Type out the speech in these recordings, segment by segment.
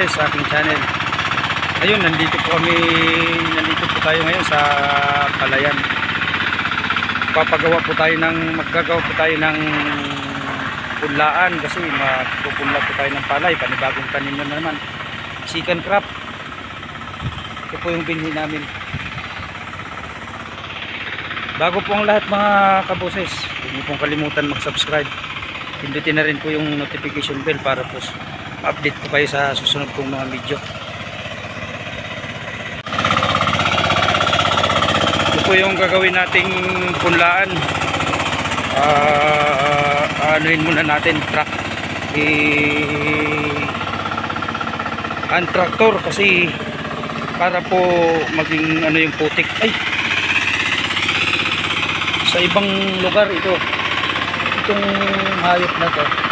kaboses sa aking channel. Ayun, nandito po kami, nandito po tayo ngayon sa Palayan. Papagawa po tayo ng, maggagawa po tayo ng punlaan kasi magpupunla po tayo ng palay, panibagong tanim na naman. Chicken crop. Ito po yung binhi namin. Bago po ang lahat mga kaboses, huwag niyo pong kalimutan mag-subscribe. Pindutin na rin po yung notification bell para po update po kayo sa susunod kong mga video. Ito po yung gagawin nating punlaan. Ah, anuhin muna natin truck. I ang traktor kasi para po maging ano yung putik. Ay! Sa ibang lugar ito itong hayop na to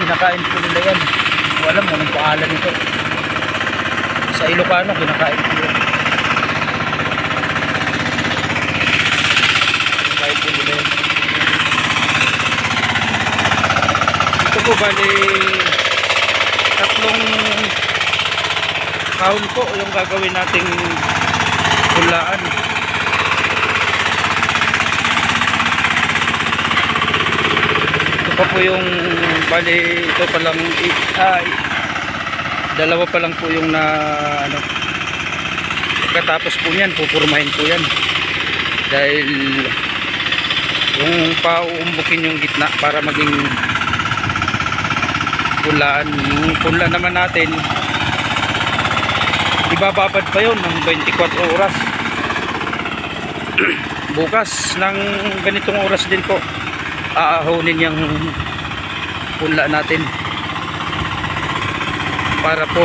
kinakain po nila yan. Hindi ko alam anong paalan ito sa Ilocano kinakain po yan. Kinakain po nila yan. Ito po bali tatlong kahon po yung gagawin nating hulaan ito pa po yung bali ito pa lang ah, dalawa pa lang po yung na ano pagkatapos po niyan pupurmahin po yan. Dahil yung pauumbukin yung gitna para maging pulaan yung pula naman natin ibababad pa yun ng 24 oras. Bukas ng ganitong oras din po aahonin yung pula natin para po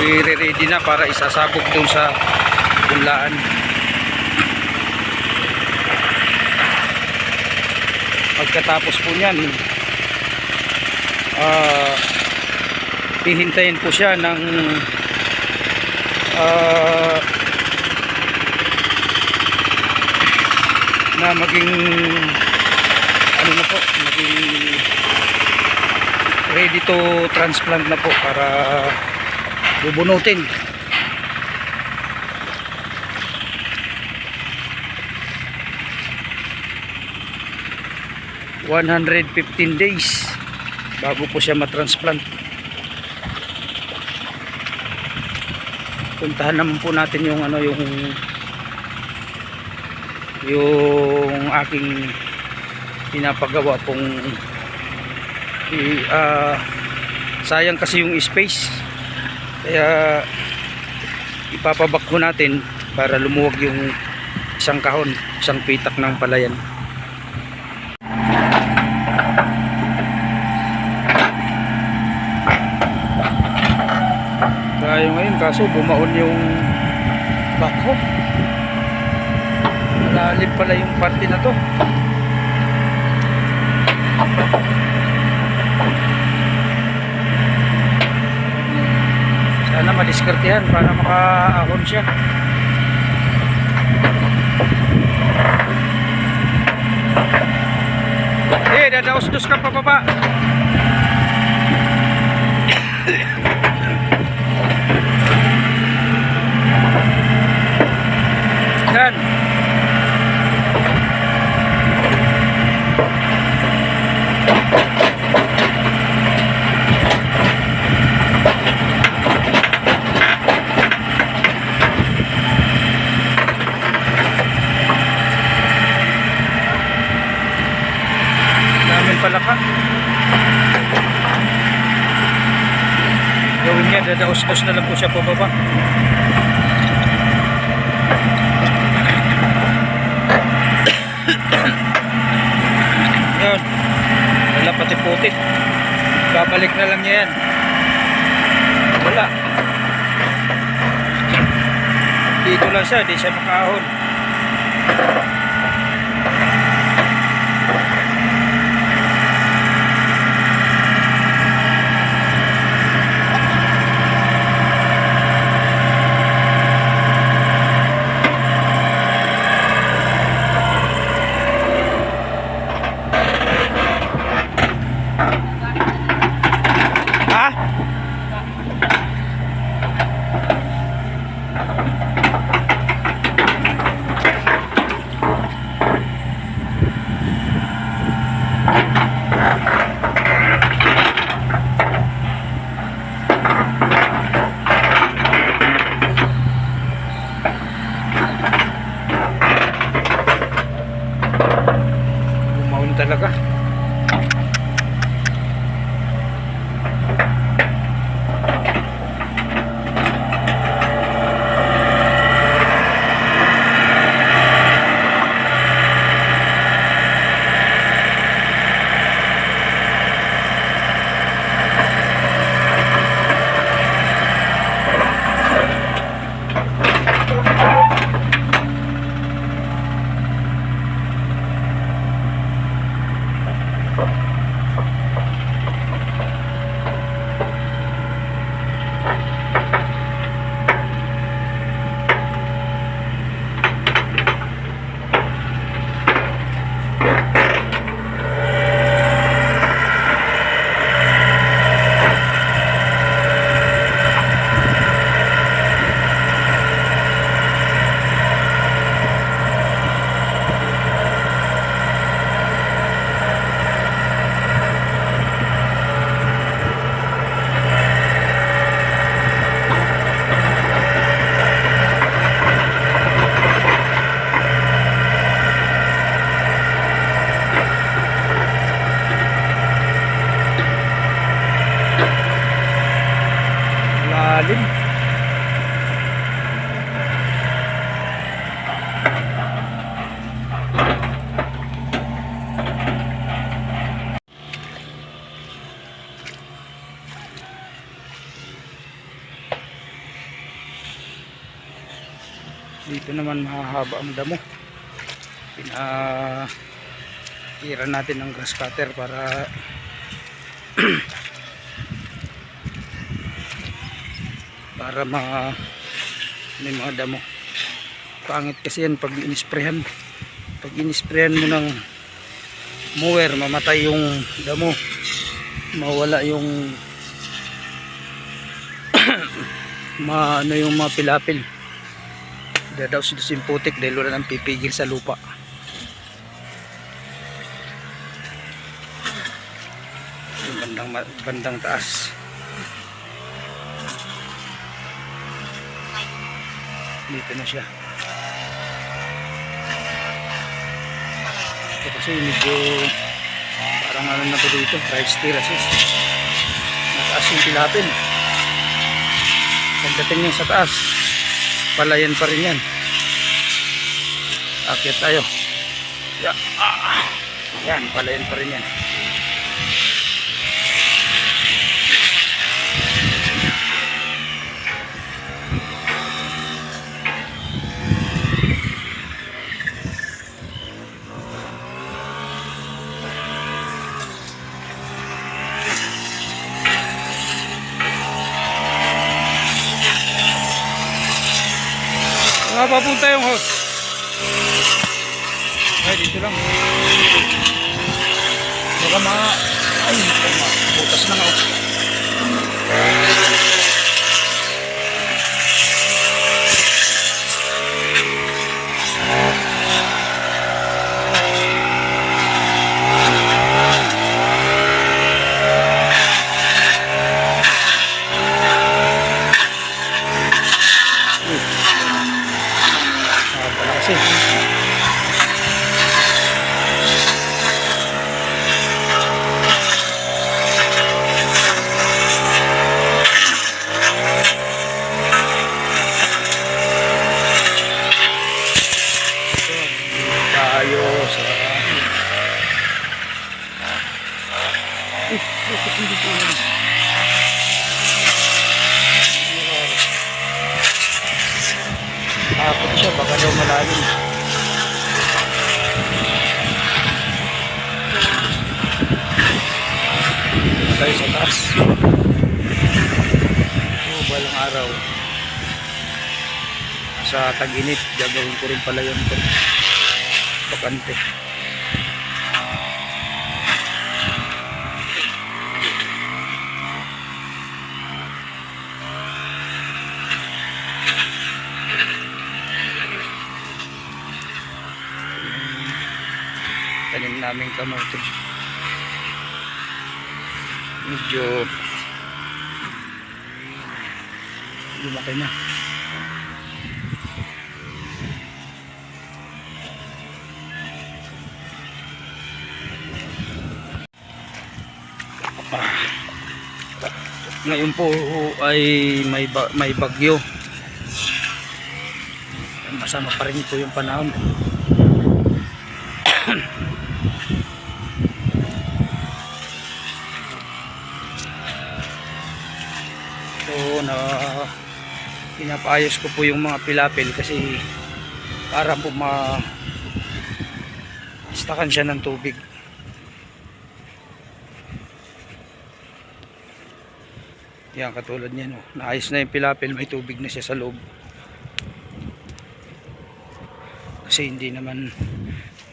i-ready na para isasabog dun sa pulaan. Pagkatapos po niyan ah hihintayin po siya ng ah na maging po. Ready to transplant na po para bubunutin. ...115 days... ...bago po siya matransplant... ...puntahan naman po natin yung ano yung... ...yung aking... ...pinapagawa pong... i- ah, sayang kasi yung space. Kaya ipapabak ko natin para lumuwag yung isang kahon isang pitak ng palayan. Tayo ngayon kaso bumaon yung bako. Malalim pala yung parte na to sana madiskartehan para makaahon siya. Eh dadaos-dos ka pa baba yan namin palaka. Gawin niya dadaos-dos na lang po siya pababa. Yun wala pati puti. Babalik na lang niya yan. Wala. Dito lang siya di siya makaahon talaga. Dito naman mahahaba ang damo. Pina tira natin ng grass cutter para para ma may mga damo? Pangit kasi yan pag inisprehan. Pag inisprehan mo ng mower mamatay yung damo. Mawala yung ma ano yung mga pilapil dadaw sila simputik dahil wala nang pipigil sa lupa. Yung bandang, bandang taas. Dito na siya. Ito kasi medyo parang ano na po dito rice terraces mataas yung pilapin pagdating niya sa taas palayan pa rin yan. Akit tayo. Ya, ah, yan palayan pa rin yan papunta yung host. Ay, dito lang. Baka mga... Ay, butas na nga. oh. Ah, pala kasi. tayo sa Eh, bakit hindi ko alam? Takot siya, baka daw malalim. Dito tayo sa taas. Oh, balang araw. Sa tag-init, gagawin ko rin pala yun. Bakante. tanim namin kamote medyo lumaki na ngayon po ay may ba- may bagyo masama pa rin po yung panahon So na pinapaayos ko po yung mga pilapil kasi para po ma stakan siya ng tubig. Yan katulad niyan oh. Naayos na yung pilapil, may tubig na siya sa loob. Kasi hindi naman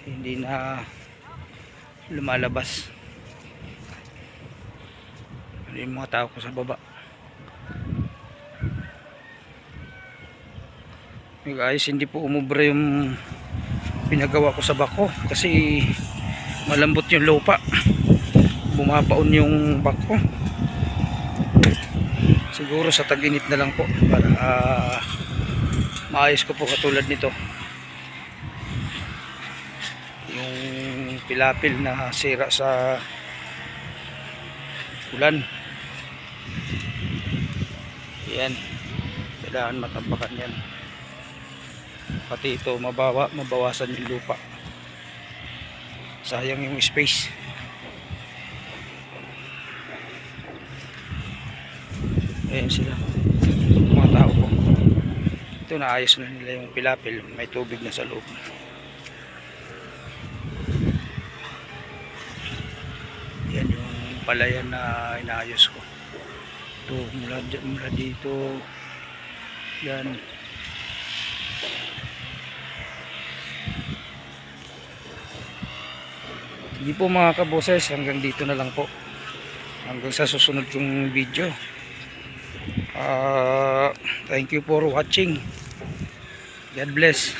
hindi na lumalabas. Ano yung mga tao ko sa baba. Guys, hindi po umubra yung pinagawa ko sa bako kasi malambot yung lupa. Bumabaon yung bako. Siguro sa tag-init na lang po para ah, maayos ko po katulad nito. Yung pilapil na sira sa ulan. Yan. Kailangan matapakan yan. Pati ito mabawa, mabawasan yung lupa. Sayang yung space. Ayan sila. Mga tao po. Ito naayos na nila yung pilapil. May tubig na sa loob. Yan yung palayan na inaayos ko. Ito mula, mula dito. Yan. Hindi po mga kaboses, hanggang dito na lang po. Hanggang sa susunod kong video. Ah, thank you for watching. God bless.